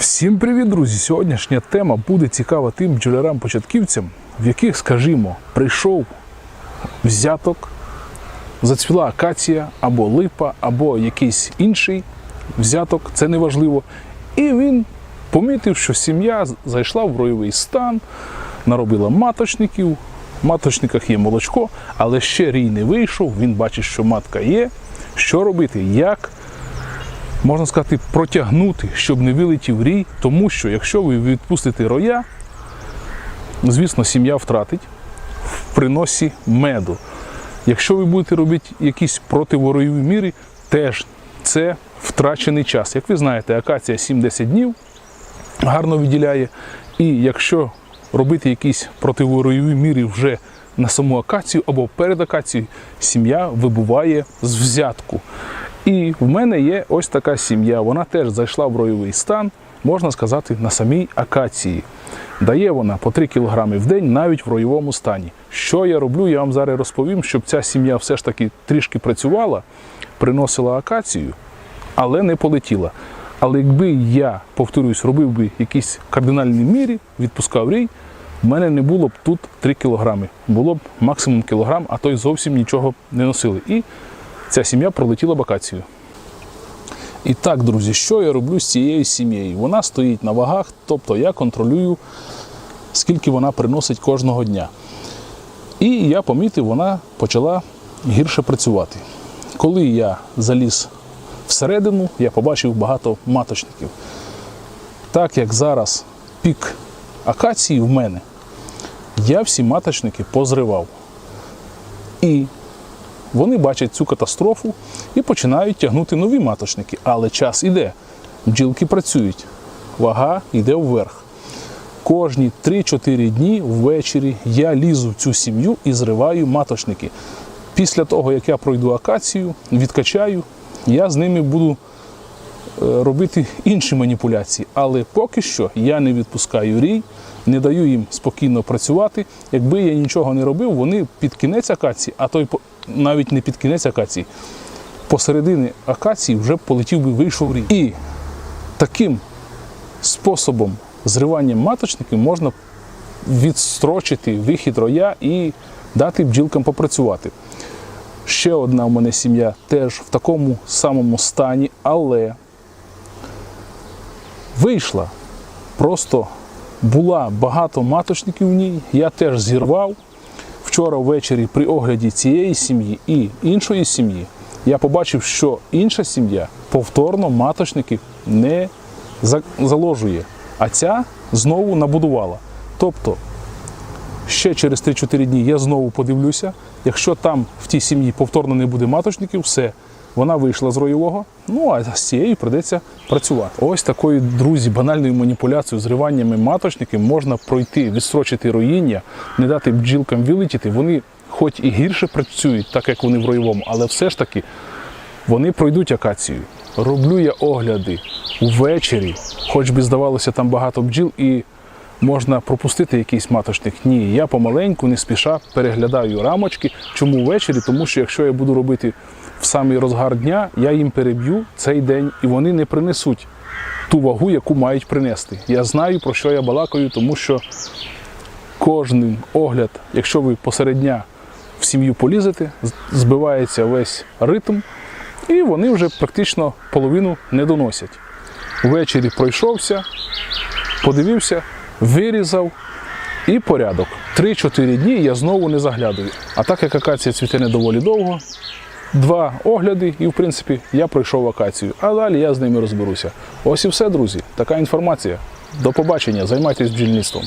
Всім привіт, друзі! Сьогоднішня тема буде цікава тим бджолярам-початківцям, в яких, скажімо, прийшов взяток, зацвіла акація або липа, або якийсь інший взяток, це неважливо. І він помітив, що сім'я зайшла в ройовий стан, наробила маточників. В маточниках є молочко, але ще рій не вийшов. Він бачить, що матка є. Що робити? Як можна сказати, протягнути, щоб не вилетів рій, тому що якщо ви відпустите роя, звісно, сім'я втратить в приносі меду. Якщо ви будете робити якісь противоройові міри, теж це втрачений час. Як ви знаєте, акація 7-10 днів гарно виділяє. І якщо робити якісь противоройові міри вже на саму акацію або перед акацією, сім'я вибуває з взятку. І в мене є ось така сім'я. Вона теж зайшла в ройовий стан, можна сказати, на самій акації. Дає вона по 3 кг в день навіть в ройовому стані. Що я роблю, я вам зараз розповім, щоб ця сім'я все ж таки трішки працювала, приносила акацію, але не полетіла. Але якби я, повторюсь, робив би якісь кардинальні мірі, відпускав рій, в мене не було б тут 3 кілограми. Було б максимум кілограм, а то й зовсім нічого не носили. І ця сім'я пролетіла бакацію. І так, друзі, що я роблю з цією сім'єю? Вона стоїть на вагах, тобто я контролюю, скільки вона приносить кожного дня. І я помітив, вона почала гірше працювати. Коли я заліз всередину, я побачив багато маточників. Так як зараз пік акації в мене, я всі маточники позривав. І вони бачать цю катастрофу і починають тягнути нові маточники. Але час іде. Бджілки працюють, вага йде вверх. Кожні 3-4 дні ввечері я лізу в цю сім'ю і зриваю маточники. Після того, як я пройду акацію, відкачаю, я з ними буду е, робити інші маніпуляції. Але поки що я не відпускаю рій, не даю їм спокійно працювати. Якби я нічого не робив, вони під кінець акації, а то й навіть не під кінець акації, посередині акації вже полетів би вийшов рій. І таким способом зривання маточників можна відстрочити вихід роя і дати бджілкам попрацювати. Ще одна у мене сім'я теж в такому самому стані, але вийшла. Просто була багато маточників в ній, я теж зірвав. Вчора ввечері при огляді цієї сім'ї і іншої сім'ї я побачив, що інша сім'я повторно маточників не заложує, а ця знову набудувала. Тобто ще через 3-4 дні я знову подивлюся. Якщо там в тій сім'ї повторно не буде маточників, все, вона вийшла з роєвого, ну а з цією прийдеться працювати. Ось такою, друзі, банальною маніпуляцією, зриваннями маточників можна пройти, відстрочити роїння, не дати бджілкам вилетіти. Вони хоч і гірше працюють, так як вони в роєвому, але все ж таки вони пройдуть акацію. Роблю я огляди ввечері, хоч би здавалося там багато бджіл і можна пропустити якийсь маточник. Ні, я помаленьку, не спіша переглядаю рамочки. Чому ввечері? Тому що якщо я буду робити в самий розгар дня, я їм переб'ю цей день і вони не принесуть ту вагу, яку мають принести. Я знаю, про що я балакаю, тому що кожен огляд, якщо ви посеред дня в сім'ю полізете, збивається весь ритм, і вони вже практично половину не доносять. Ввечері пройшовся, подивився, вирізав і порядок. 3-4 дні я знову не заглядаю. А так як акація цвіте не доволі довго, два огляди, і в принципі я пройшов акацію. А далі я з ними розберуся. Ось і все, друзі. Така інформація. До побачення, займайтесь бджільництвом.